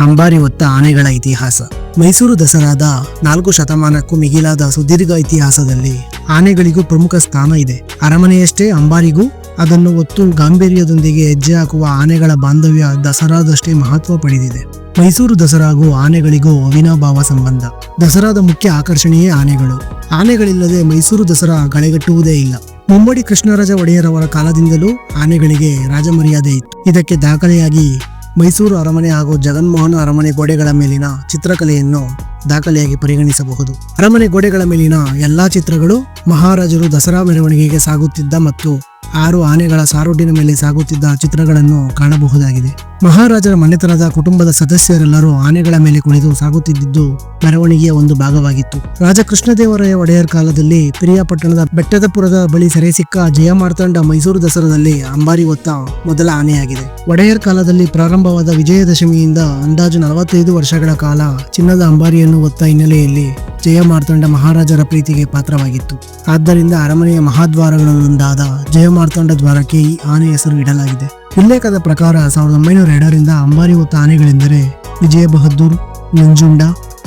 ಅಂಬಾರಿ ಹೊತ್ತ ಆನೆಗಳ ಇತಿಹಾಸ. ಮೈಸೂರು ದಸರಾದ ನಾಲ್ಕು ಶತಮಾನಕ್ಕೂ ಮಿಗಿಲಾದ ಸುದೀರ್ಘ ಇತಿಹಾಸದಲ್ಲಿ ಆನೆಗಳಿಗೂ ಪ್ರಮುಖ ಸ್ಥಾನ ಇದೆ. ಅರಮನೆಯಷ್ಟೇ ಅಂಬಾರಿಗೂ ಅದನ್ನು ಒತ್ತು ಗಾಂಭೀರ್ಯದೊಂದಿಗೆ ಹೆಜ್ಜೆ ಹಾಕುವ ಆನೆಗಳ ಬಾಂಧವ್ಯ ದಸರಾದಷ್ಟೇ ಮಹತ್ವ ಪಡೆದಿದೆ. ಮೈಸೂರು ದಸರಾಗೂ ಆನೆಗಳಿಗೂ ಅವಿನಾಭಾವ ಸಂಬಂಧ. ದಸರಾದ ಮುಖ್ಯ ಆಕರ್ಷಣೆಯೇ ಆನೆಗಳು. ಆನೆಗಳಿಲ್ಲದೆ ಮೈಸೂರು ದಸರಾ ಗಳೆಗಟ್ಟುವುದೇ ಇಲ್ಲ. ಮುಮ್ಮಡಿ ಕೃಷ್ಣರಾಜ ಒಡೆಯರವರ ಕಾಲದಿಂದಲೂ ಆನೆಗಳಿಗೆ ರಾಜಮರ್ಯಾದೆ ಇತ್ತು. ಇದಕ್ಕೆ ದಾಖಲೆಯಾಗಿ ಮೈಸೂರು ಅರಮನೆ ಹಾಗೂ ಜಗನ್ಮೋಹನ ಅರಮನೆ ಗೋಡೆಗಳ ಮೇಲಿನ ಚಿತ್ರಕಲೆಯನ್ನು ದಾಖಲೆಯಾಗಿ ಪರಿಗಣಿಸಬಹುದು. ಅರಮನೆ ಗೋಡೆಗಳ ಮೇಲಿನ ಎಲ್ಲಾ ಚಿತ್ರಗಳು ಮಹಾರಾಜರು ದಸರಾ ಮೆರವಣಿಗೆಗೆ ಸಾಗುತ್ತಿದ್ದ ಮತ್ತು ಆರು ಆನೆಗಳ ಸಾರೋಟಿನ ಮೇಲೆ ಸಾಗುತ್ತಿದ್ದ ಚಿತ್ರಗಳನ್ನು ಕಾಣಬಹುದಾಗಿದೆ. ಮಹಾರಾಜರ ಮನೆತನದ ಕುಟುಂಬದ ಸದಸ್ಯರೆಲ್ಲರೂ ಆನೆಗಳ ಮೇಲೆ ಕುಳಿತು ಸಾಗುತ್ತಿದ್ದುದು ಮೆರವಣಿಗೆಯ ಒಂದು ಭಾಗವಾಗಿತ್ತು. ರಾಜ ಕೃಷ್ಣದೇವರಾಯ ಒಡೆಯರ್ ಕಾಲದಲ್ಲಿ ಪಿರಿಯಾಪಟ್ಟಣದ ಬೆಟ್ಟದಪುರದ ಬಳಿ ಸೆರೆ ಸಿಕ್ಕ ಜಯಮಾರ್ತಾಂಡ ಮೈಸೂರು ದಸರಾದಲ್ಲಿ ಅಂಬಾರಿ ಹೊತ್ತ ಮೊದಲ ಆನೆಯಾಗಿದೆ. ಒಡೆಯರ್ ಕಾಲದಲ್ಲಿ ಪ್ರಾರಂಭವಾದ ವಿಜಯದಶಮಿಯಿಂದ ಅಂದಾಜು ನಲವತ್ತೈದು ವರ್ಷಗಳ ಕಾಲ ಚಿನ್ನದ ಅಂಬಾರಿಯನ್ನು ಹೊತ್ತ ಹಿನ್ನೆಲೆಯಲ್ಲಿ ಜಯಮಾರ್ತಾಂಡ ಮಹಾರಾಜರ ಪ್ರೀತಿಗೆ ಪಾತ್ರವಾಗಿತ್ತು. ಆದ್ದರಿಂದ ಅರಮನೆಯ ಮಹಾದ್ವಾರಗಳಲ್ಲೊಂದಾದ ಜಯಮಾರ್ತಾಂಡ ದ್ವಾರಕ್ಕೆ ಈ ಆನೆ ಹೆಸರು ಇಡಲಾಗಿದೆ. ಉಲ್ಲೇಖದ ಪ್ರಕಾರ ಸಾವಿರದ ಒಂಬೈನೂರ ಎರಡರಿಂದ ಅಂಬಾರಿ ಹೊತ್ತ ಆನೆಗಳೆಂದರೆ ವಿಜಯ ಬಹದ್ದೂರ್ ನಂಜುಂಡ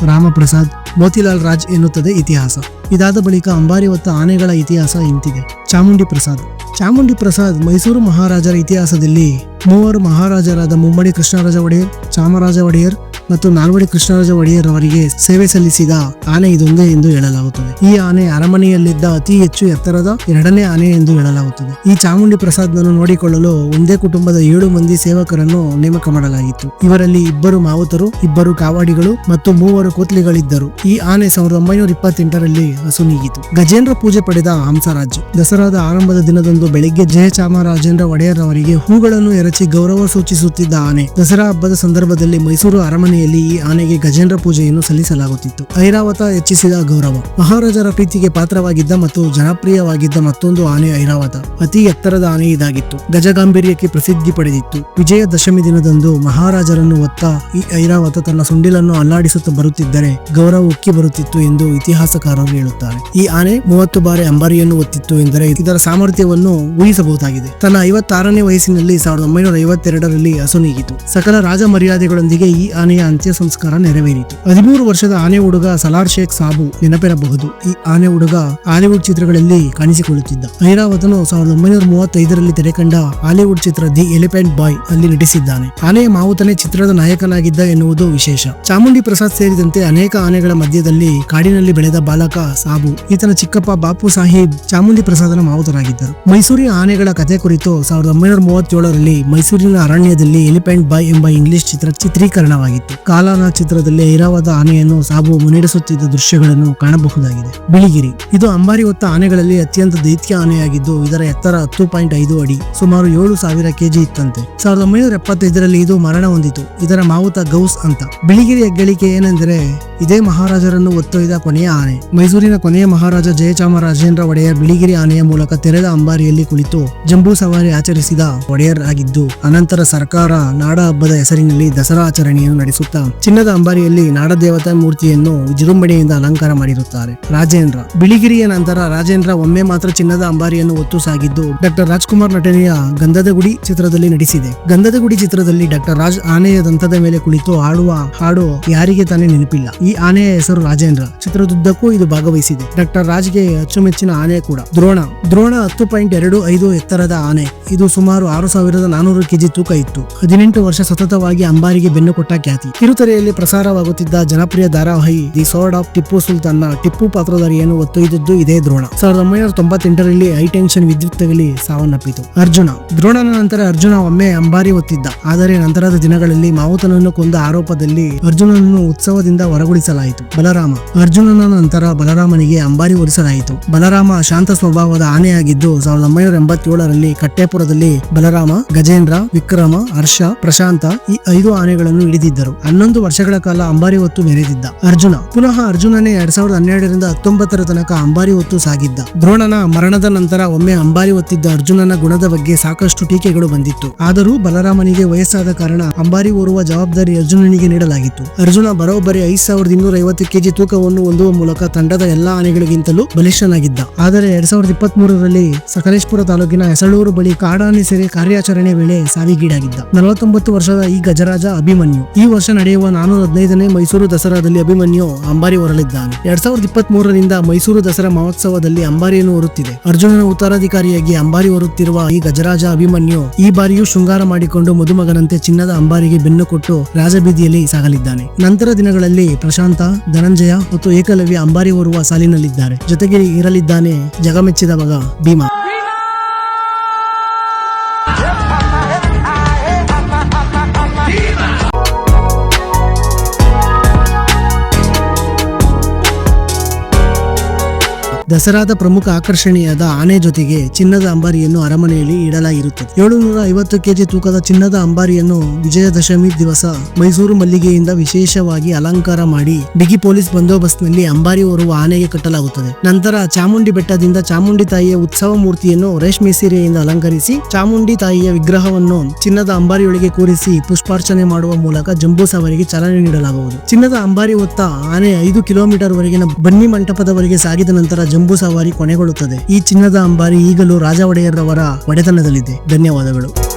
ರಾಮಪ್ರಸಾದ್, ಮೋತಿಲಾಲ್ ರಾಜ್ ಎನ್ನುತ್ತದೆ ಇತಿಹಾಸ. ಇದಾದ ಬಳಿಕ ಅಂಬಾರಿ ಹೊತ್ತ ಆನೆಗಳ ಇತಿಹಾಸ ಇಂತಿದೆ. ಚಾಮುಂಡಿ ಪ್ರಸಾದ್. ಚಾಮುಂಡಿ ಪ್ರಸಾದ್ ಮೈಸೂರು ಮಹಾರಾಜರ ಇತಿಹಾಸದಲ್ಲಿ ಮೂವರು ಮಹಾರಾಜರಾದ ಮುಮ್ಮಡಿ ಕೃಷ್ಣರಾಜ ಒಡೆಯರ್, ಚಾಮರಾಜ ಒಡೆಯರ್ ಮತ್ತು ನಾಲ್ವಡಿ ಕೃಷ್ಣರಾಜ ಒಡೆಯರ್ ಅವರಿಗೆ ಸೇವೆ ಸಲ್ಲಿಸಿದ ಆನೆ ಇದೊಂದೇ ಎಂದು ಹೇಳಲಾಗುತ್ತದೆ. ಈ ಆನೆ ಅರಮನೆಯಲ್ಲಿದ್ದ ಅತಿ ಹೆಚ್ಚು ಎತ್ತರದ ಎರಡನೇ ಆನೆ ಎಂದು ಹೇಳಲಾಗುತ್ತದೆ. ಈ ಚಾಮುಂಡಿ ಪ್ರಸಾದ್ನನ್ನು ನೋಡಿಕೊಳ್ಳಲು ಒಂದೇ ಕುಟುಂಬದ ಏಳು ಮಂದಿ ಸೇವಕರನ್ನು ನೇಮಕ ಮಾಡಲಾಗಿತ್ತು. ಇವರಲ್ಲಿ ಇಬ್ಬರು ಮಾವುತರು, ಇಬ್ಬರು ಕಾವಾಡಿಗಳು ಮತ್ತು ಮೂವರು ಕೋತ್ಲಿಗಳಿದ್ದರು. ಈ ಆನೆ ಸಾವಿರದ ಒಂಬೈನೂರ ಇಪ್ಪತ್ತೆಂಟರಲ್ಲಿ ಹಸು ನೀಗಿತು. ಗಜೇಂದ್ರ ಪೂಜೆ ಪಡೆದ ಹಂಸರಾಜ್, ದಸರಾದ ಆರಂಭದ ದಿನದಂದು ಬೆಳಿಗ್ಗೆ ಜಯ ಚಾಮರಾಜೇಂದ್ರ ಒಡೆಯರ್ ಅವರಿಗೆ ಹೂಗಳನ್ನು ಎರಚಿ ಗೌರವ ಸೂಚಿಸುತ್ತಿದ್ದ ಆನೆ ದಸರಾ ಹಬ್ಬದ ಸಂದರ್ಭದಲ್ಲಿ ಮೈಸೂರು ಅರಮನೆಯಲ್ಲಿ ಈ ಆನೆಗೆ ಗಜೇಂದ್ರ ಪೂಜೆಯನ್ನು ಸಲ್ಲಿಸಲಾಗುತ್ತಿತ್ತು. ಐರಾವತ ಹೆಚ್ಚಿಸಿದ ಗೌರವ. ಮಹಾರಾಜರ ಪ್ರೀತಿಗೆ ಪಾತ್ರವಾಗಿದ್ದ ಮತ್ತು ಜನಪ್ರಿಯವಾಗಿದ್ದ ಮತ್ತೊಂದು ಆನೆ ಐರಾವತ. ಅತಿ ಎತ್ತರದ ಆನೆ ಇದಾಗಿತ್ತು. ಗಜಗಾಂಭೀರ್ಯಕ್ಕೆ ಪ್ರಸಿದ್ಧಿ ಪಡೆದಿತ್ತು. ವಿಜಯ ದಶಮಿ ದಿನದಂದು ಮಹಾರಾಜರನ್ನು ಒತ್ತ ಈ ಐರಾವತ ತನ್ನ ಸುಂಡಿಲನ್ನು ಅಲ್ಲಾಡಿಸುತ್ತಾ ಬರುತ್ತಿದ್ದರೆ ಗೌರವ ಉಕ್ಕಿ ಬರುತ್ತಿತ್ತು ಎಂದು ಇತಿಹಾಸಕಾರರು ಹೇಳುತ್ತಾರೆ. ಈ ಆನೆ ಮೂವತ್ತು ಬಾರಿ ಅಂಬಾರಿಯನ್ನು ಒತ್ತಿತ್ತು ಎಂದರೆ ಇದರ ಸಾಮರ್ಥ್ಯವನ್ನು ಊಹಿಸಬಹುದಾಗಿದೆ. ತನ್ನ ಐವತ್ತಾರನೇ ವಯಸ್ಸಿನಲ್ಲಿ ಸಾವಿರದ ಒಂಬೈನೂರ ಐವತ್ತೆರಡರಲ್ಲಿ ಹಸು ನೀಗಿತು. ಸಕಲ ರಾಜ ಮರ್ಯಾದೆಗಳೊಂದಿಗೆ ಈ ಆನೆಯ ಅಂತ್ಯ ಸಂಸ್ಕಾರ ನೆರವೇರಿತು. ಹದಿಮೂರು ವರ್ಷದ ಆನೆ ಹುಡುಗ ಸಲಾರ್ ಶೇಖ್ ಸಾಬು ನೆನಪಿರಬಹುದು. ಈ ಆನೆ ಹುಡುಗ ಹಾಲಿವುಡ್ ಚಿತ್ರಗಳಲ್ಲಿ ಕಾಣಿಸಿಕೊಳ್ಳುತ್ತಿದ್ದ. ಐರಾವತನು ಸಾವಿರದ ಒಂಬೈನೂರ ಮೂವತ್ತೈದರಲ್ಲಿ ತೆರೆಕಂಡ ಹಾಲಿವುಡ್ ಚಿತ್ರ ದಿ ಎಲಿಫೆಂಟ್ ಬಾಯ್ ಅಲ್ಲಿ ನಟಿಸಿದ್ದಾನೆ. ಆನೆಯ ಮಾವುತನೇ ಚಿತ್ರದ ನಾಯಕನಾಗಿದ್ದ ಎನ್ನುವುದು ವಿಶೇಷ. ಚಾಮುಂಡಿ ಪ್ರಸಾದ್ ಸೇರಿದಂತೆ ಅನೇಕ ಆನೆಗಳ ಮಧ್ಯದಲ್ಲಿ ಕಾಡಿನಲ್ಲಿ ಬೆಳೆದ ಬಾಲಕ ಸಾಬು, ಈತನ ಚಿಕ್ಕಪ್ಪ ಬಾಪು ಸಾಹೇಬ್ ಚಾಮುಂಡಿ ಪ್ರಸಾದನ ಮಾವುತರಾಗಿದ್ದರು ಮೈಸೂರಿನ ಆನೆಗಳ ಕಥೆ ಕುರಿತು ಸಾವಿರದ ಒಂಬೈನೂರ ಮೂವತ್ತೇಳರಲ್ಲಿ ಮೈಸೂರಿನ ಅರಣ್ಯದಲ್ಲಿ ಎಲಿಫೆಂಟ್ ಬಾಯ್ ಎಂಬ ಇಂಗ್ಲಿಷ್ ಚಿತ್ರ ಚಿತ್ರೀಕರಣವಾಗಿತ್ತು. ಕಾಲಾನ ಚಿತ್ರದಲ್ಲಿ ಐರಾವತ ಆನೆಯನ್ನು ಸಾಬು ಮುನ್ನಡೆಸುತ್ತಿದ್ದ ದೃಶ್ಯಗಳನ್ನು ಕಾಣಬಹುದಾಗಿದೆ. ಬಿಳಿಗಿರಿ. ಇದು ಅಂಬಾರಿ ಹೊತ್ತ ಆನೆಗಳಲ್ಲಿ ಅತ್ಯಂತ ದೈತ್ಯ ಆನೆಯಾಗಿದ್ದು, ಇದರ ಎತ್ತರ ಹತ್ತು ಪಾಯಿಂಟ್ ಐದು ಅಡಿ, ಸುಮಾರು ಏಳು ಸಾವಿರ ಕೆಜಿ ಇತ್ತಂತೆ. ಸಾವಿರದ ಒಂಬೈನೂರ ಎಪ್ಪತ್ತೈದರಲ್ಲಿ ಇದು ಮರಣ ಹೊಂದಿತು. ಇದರ ಮಾವುತ ಗೌಸ್ ಅಂತ. ಬಿಳಿಗಿರಿ ಹೆಗ್ಗಳಿಕೆ ಏನೆಂದರೆ, ಇದೇ ಮಹಾರಾಜರನ್ನು ಒತ್ತೊಯ್ದ ಕೊನೆಯ ಆನೆ. ಮೈಸೂರಿನ ಕೊನೆಯ ಮಹಾರಾಜ ಜಯಚಾಮರಾಜೇಂದ್ರ ಒಡೆಯರ್ ಬಿಳಿಗಿರಿ ಆನೆಯ ಮೂಲಕ ತೆರೆದ ಅಂಬಾರಿಯಲ್ಲಿ ಕುಳಿತು ಜಂಬೂ ಸವಾರಿ ಆಚರಿಸಿದ ಒಡೆಯರ್ ಆಗಿದ್ದು, ಅನಂತರ ಸರ್ಕಾರ ನಾಡ ಹಬ್ಬದ ಹೆಸರಿನಲ್ಲಿ ದಸರಾ ಆಚರಣೆಯನ್ನು ನಡೆಸುತ್ತಾ ಚಿನ್ನದ ಅಂಬಾರಿಯಲ್ಲಿ ನಾಡದೇವತಾ ಮೂರ್ತಿಯನ್ನು ವಿಜೃಂಭಣೆಯಿಂದ ಅಲಂಕಾರ ಮಾಡಿರುತ್ತಾರೆ ರಾಜೇಂದ್ರ. ಬಿಳಿಗಿರಿಯ ನಂತರ ರಾಜೇಂದ್ರ ಒಮ್ಮೆ ಮಾತ್ರ ಚಿನ್ನದ ಅಂಬಾರಿಯನ್ನು ಒತ್ತು ಸಾಗಿದ್ದು ಡಾಕ್ಟರ್ ರಾಜ್ಕುಮಾರ್ ನಟನೆಯ ಗಂಧದ ಗುಡಿ ಚಿತ್ರದಲ್ಲಿ ನಟಿಸಿದೆ. ಗಂಧದ ಗುಡಿ ಚಿತ್ರದಲ್ಲಿ ಡಾಕ್ಟರ್ ರಾಜ್ ಆನೆಯ ದಂತದ ಮೇಲೆ ಕುಳಿತು ಹಾಡುವ ಹಾಡು ಯಾರಿಗೆ ತಾನೇ ನೆನಪಿಲ್ಲ. ಈ ಆನೆಯ ಹೆಸರು ರಾಜೇಂದ್ರ. ಚಿತ್ರದುದ್ದಕ್ಕೂ ಇದು ಭಾಗವಹಿಸಿದೆ. ಡಾಕ್ಟರ್ ರಾಜ್ಗೆ ಅಚ್ಚುಮೆಚ್ಚಿನ ಆನೆ ಕೂಡ. ದ್ರೋಣ. ದ್ರೋಣ ಹತ್ತು ಪಾಯಿಂಟ್ ಎರಡು ಐದು ಎತ್ತರದ ಆನೆ. ಇದು ಸುಮಾರು ಆರು ಸಾವಿರದ ನಾನೂರು ಕೆಜಿ ತೂಕ ಇತ್ತು. ಹದಿನೆಂಟು ವರ್ಷ ಸತತವಾಗಿ ಅಂಬಾರಿಗೆ ಬೆನ್ನು ಕೊಟ್ಟ ಖ್ಯಾತಿ. ಕಿರುತೆರೆಯಲ್ಲಿ ಪ್ರಸಾರವಾಗುತ್ತಿದ್ದ ಜನಪ್ರಿಯ ಧಾರಾವಾಹಿ ದಿ ಸೋರ್ಡ್ ಆಫ್ ಟಿಪ್ಪು ಸುಲ್ತಾನ್ನ. ಟಿಪ್ಪು ಪಾತ್ರಧಾರಿಯನ್ನು ಒತ್ತೊಯ್ದಿದ್ದು ಇದೇ ದ್ರೋಣ. ಸಾವಿರದ ಒಂಬೈನೂರ ತೊಂಬತ್ತೆಂಟರಲ್ಲಿ ಹೈ ಟೆನ್ಷನ್ ವಿದ್ಯುತ್ ತಗಲಿ ಸಾವನ್ನಪ್ಪಿತು. ಅರ್ಜುನ. ದ್ರೋಣನ ನಂತರ ಅರ್ಜುನ ಒಮ್ಮೆ ಅಂಬಾರಿ ಒತ್ತಿದ್ದ. ಆದರೆ ನಂತರದ ದಿನಗಳಲ್ಲಿ ಮಾವುತನನ್ನು ಕೊಂದ ಆರೋಪದಲ್ಲಿ ಅರ್ಜುನನನ್ನು ಉತ್ಸವದಿಂದ ಹೊರಗುಳಿಸಲಾಯಿತು. ಬಲರಾಮ. ಅರ್ಜುನನ ನಂತರ ಬಲರಾಮನಿಗೆ ಅಂಬಾರಿ ಒಲಿಸಲಾಯಿತು ಬಲರಾಮ ಶಾಂತ ಸ್ವಭಾವದ ಆನೆಯಾಗಿದ್ದು ಸಾವಿರದ ಒಂಬೈನೂರ ಎಂಬತ್ತೇಳರಲ್ಲಿ ಕಟ್ಟೆಪುರದಲ್ಲಿ ಬಲರಾಮ, ಗಜೇಂದ್ರ, ವಿಕ್ರಮ, ಹರ್ಷ, ಪ್ರಶಾಂತ ಈ ಐದು ಆನೆಗಳನ್ನು ಹಿಡಿದಿದ್ದರು. ಹನ್ನೊಂದು ವರ್ಷಗಳ ಕಾಲ ಅಂಬಾರಿ ಹೊತ್ತು ಮೆರೆದಿದ್ದ ಅರ್ಜುನ. ಪುನಃ ಅರ್ಜುನನೇ ಎರಡ್ ಸಾವಿರದ ಹನ್ನೆರಡರಿಂದ ಹತ್ತೊಂಬತ್ತರ ತನಕ ಅಂಬಾರಿ ಹೊತ್ತು ಸಾಗಿದ್ದ. ದ್ರೋಣನ ಮರಣದ ನಂತರ ಒಮ್ಮೆ ಅಂಬಾರಿ ಹೊತ್ತಿದ್ದ ಅರ್ಜುನನ ಗುಣದ ಬಗ್ಗೆ ಸಾಕಷ್ಟು ಟೀಕೆಗಳು ಬಂದಿತ್ತು. ಆದರೂ ಬಲರಾಮನಿಗೆ ವಯಸ್ಸಾದ ಕಾರಣ ಅಂಬಾರಿ ಓರುವ ಜವಾಬ್ದಾರಿ ಅರ್ಜುನನಿಗೆ ನೀಡಲಾಗಿತ್ತು. ಅರ್ಜುನ ಬರೋಬ್ಬರಿ ಐದು ಸಾವಿರದ ಇನ್ನೂರ ಐವತ್ತು ಕೆಜಿ ತೂಕವನ್ನು ಹೊಂದುವ ಮೂಲಕ ತಂಡದ ಎಲ್ಲಾ ಆನೆಗಳಿಗಿಂತಲೂ ಬಲಿಷ್ಠನಾಗಿದ್ದ. ಆದರೆ ಎರಡ್ ಸಾವಿರದ ಇಪ್ಪತ್ತ್ ಮೂರರಲ್ಲಿ ಸಕಲೇಶ್ಪುರ ತಾಲೂಕಿನ ಹೆಸಳೂರು ಬಳಿ ಕಾಡಾನೆ ಸೆರೆ ಕಾರ್ಯಾಚರಣೆ ವೇಳೆ ಸಾವಿಗೀಡಾಗಿದ್ದ. ನಲವತ್ತೊಂಬತ್ತು ವರ್ಷದ ಈ ಗಜರಾಜ ಅಭಿಮನ್ಯು ಈ ನಡೆಯುವ ನಾನೂರ ಹದಿನೈದನೇ ಮೈಸೂರು ದಸರಾದಲ್ಲಿ ಅಭಿಮನ್ಯು ಅಂಬಾರಿ ಹೊರಲಿದ್ದಾನೆ. ಎರಡ್ ಸಾವಿರದ ಇಪ್ಪತ್ತ್ ಮೂರರಿಂದ ಮೈಸೂರು ದಸರಾ ಮಹೋತ್ಸವದಲ್ಲಿ ಅಂಬಾರಿಯನ್ನು ಹೊರುತ್ತಿದೆ. ಅರ್ಜುನನ ಉತ್ತರಾಧಿಕಾರಿಯಾಗಿ ಅಂಬಾರಿ ಹೊರುತ್ತಿರುವ ಈ ಗಜರಾಜ ಅಭಿಮನ್ಯು ಈ ಬಾರಿಯೂ ಶೃಂಗಾರ ಮಾಡಿಕೊಂಡು ಮದುಮಗನಂತೆ ಚಿನ್ನದ ಅಂಬಾರಿಗೆ ಬೆನ್ನು ಕೊಟ್ಟು ರಾಜಬೀದಿಯಲ್ಲಿ ಸಾಗಲಿದ್ದಾನೆ. ನಂತರ ದಿನಗಳಲ್ಲಿ ಪ್ರಶಾಂತ, ಧನಂಜಯ ಮತ್ತು ಏಕಲವ್ಯ ಅಂಬಾರಿ ಹೊರುವ ಸಾಲಿನಲ್ಲಿದ್ದಾರೆ. ಜೊತೆಗೆ ಇರಲಿದ್ದಾನೆ ಜಗಮೆಚ್ಚಿದ ಮಗ ಭೀಮಾ. ದಸರಾದ ಪ್ರಮುಖ ಆಕರ್ಷಣೆಯಾದ ಆನೆ ಜೊತೆಗೆ ಚಿನ್ನದ ಅಂಬಾರಿಯನ್ನು ಅರಮನೆಯಲ್ಲಿ ಇಡಲಾಗಿರುತ್ತದೆ. ಏಳುನೂರ ಐವತ್ತು ಕೆಜಿ ತೂಕದ ಚಿನ್ನದ ಅಂಬಾರಿಯನ್ನು ವಿಜಯದಶಮಿ ದಿವಸ ಮೈಸೂರು ಮಲ್ಲಿಗೆಯಿಂದ ವಿಶೇಷವಾಗಿ ಅಲಂಕಾರ ಮಾಡಿ ಬಿಗಿ ಪೊಲೀಸ್ ಬಂದೋಬಸ್ತ್ನಲ್ಲಿ ಅಂಬಾರಿ ಹೊರುವ ಆನೆಗೆ ಕಟ್ಟಲಾಗುತ್ತದೆ. ನಂತರ ಚಾಮುಂಡಿ ಬೆಟ್ಟದಿಂದ ಚಾಮುಂಡಿ ತಾಯಿಯ ಉತ್ಸವ ಮೂರ್ತಿಯನ್ನು ರೇಷ್ಮೆ ಸೀರೆಯಿಂದ ಅಲಂಕರಿಸಿ ಚಾಮುಂಡಿ ತಾಯಿಯ ವಿಗ್ರಹವನ್ನು ಚಿನ್ನದ ಅಂಬಾರಿಯೊಳಗೆ ಕೂರಿಸಿ ಪುಷ್ಪಾರ್ಚನೆ ಮಾಡುವ ಮೂಲಕ ಜಂಬೂ ಸವಾರಿಗೆ ಚಾಲನೆ ನೀಡಲಾಗುವುದು. ಚಿನ್ನದ ಅಂಬಾರಿ ಹೊತ್ತ ಆನೆ ಐದು ಕಿಲೋಮೀಟರ್ ವರೆಗಿನ ಬನ್ನಿ ಮಂಟಪದವರೆಗೆ ಸಾಗಿದ ನಂತರ ಜಂಬೂ ಸವಾರಿ ಕೊನೆಗೊಳ್ಳುತ್ತದೆ. ಈ ಚಿನ್ನದ ಅಂಬಾರಿ ಈಗಲೂ ರಾಜ ಒಡೆಯರ್ರವರ ಒಡೆತನದಲ್ಲಿದೆ. ಧನ್ಯವಾದಗಳು.